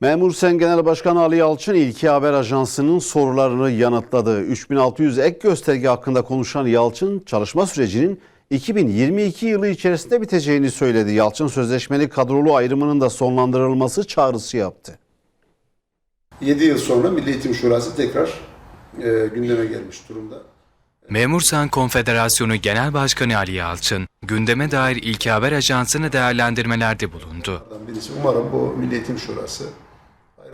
Memur Sen Genel Başkanı Ali Yalçın İlki Haber Ajansı'nın sorularını yanıtladı. 3600 ek gösterge hakkında konuşan Yalçın çalışma sürecinin 2022 yılı içerisinde biteceğini söyledi. Yalçın sözleşmeli kadrolu ayrımının da sonlandırılması çağrısı yaptı. 7 yıl sonra Milli Eğitim Şurası tekrar e, gündeme gelmiş durumda. Memursan Konfederasyonu Genel Başkanı Ali Yalçın, gündeme dair İlk Haber Ajansı'nı değerlendirmelerde bulundu. Birisi umarım bu Milli Eğitim Şurası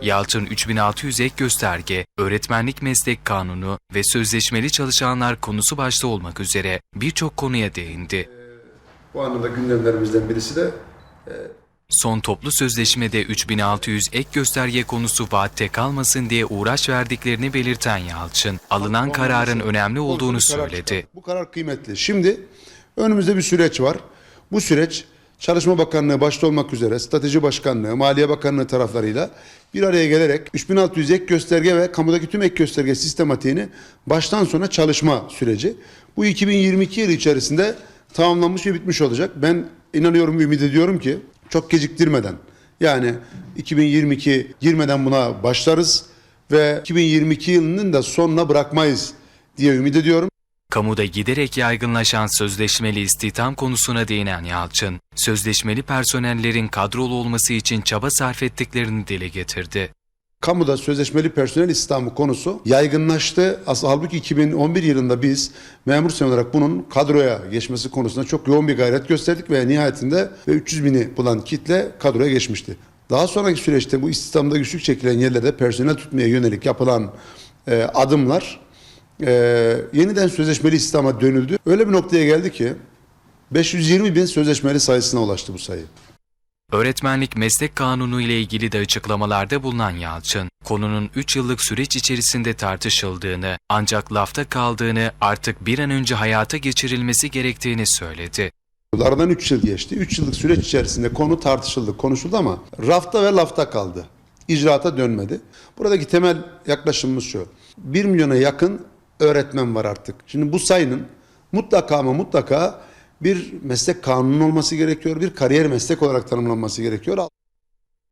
Yalçın 3600 ek gösterge, öğretmenlik meslek kanunu ve sözleşmeli çalışanlar konusu başta olmak üzere birçok konuya değindi. bu anlamda gündemlerimizden birisi de Son toplu sözleşmede 3600 ek gösterge konusu vaatte kalmasın diye uğraş verdiklerini belirten Yalçın, alınan kararın önemli olduğunu söyledi. Bu karar kıymetli. Şimdi önümüzde bir süreç var. Bu süreç Çalışma Bakanlığı başta olmak üzere Strateji Başkanlığı, Maliye Bakanlığı taraflarıyla bir araya gelerek 3600 ek gösterge ve kamudaki tüm ek gösterge sistematiğini baştan sona çalışma süreci. Bu 2022 yılı içerisinde tamamlanmış ve bitmiş olacak. Ben inanıyorum, ümit ediyorum ki çok geciktirmeden yani 2022 girmeden buna başlarız ve 2022 yılının da sonuna bırakmayız diye ümit ediyorum. Kamuda giderek yaygınlaşan sözleşmeli istihdam konusuna değinen Yalçın, sözleşmeli personellerin kadrolu olması için çaba sarf ettiklerini dile getirdi. Kamuda sözleşmeli personel istihdamı konusu yaygınlaştı. Aslında halbuki 2011 yılında biz memur sen olarak bunun kadroya geçmesi konusunda çok yoğun bir gayret gösterdik ve nihayetinde ve 300 bini bulan kitle kadroya geçmişti. Daha sonraki süreçte bu istihdamda güçlük çekilen yerlerde personel tutmaya yönelik yapılan e, adımlar e, yeniden sözleşmeli istihdama dönüldü. Öyle bir noktaya geldi ki 520 bin sözleşmeli sayısına ulaştı bu sayı. Öğretmenlik meslek kanunu ile ilgili de açıklamalarda bulunan Yalçın, konunun 3 yıllık süreç içerisinde tartışıldığını ancak lafta kaldığını artık bir an önce hayata geçirilmesi gerektiğini söyledi. Aradan 3 yıl geçti. 3 yıllık süreç içerisinde konu tartışıldı, konuşuldu ama rafta ve lafta kaldı. İcraata dönmedi. Buradaki temel yaklaşımımız şu. 1 milyona yakın öğretmen var artık. Şimdi bu sayının mutlaka ama mutlaka bir meslek kanunun olması gerekiyor. Bir kariyer meslek olarak tanımlanması gerekiyor.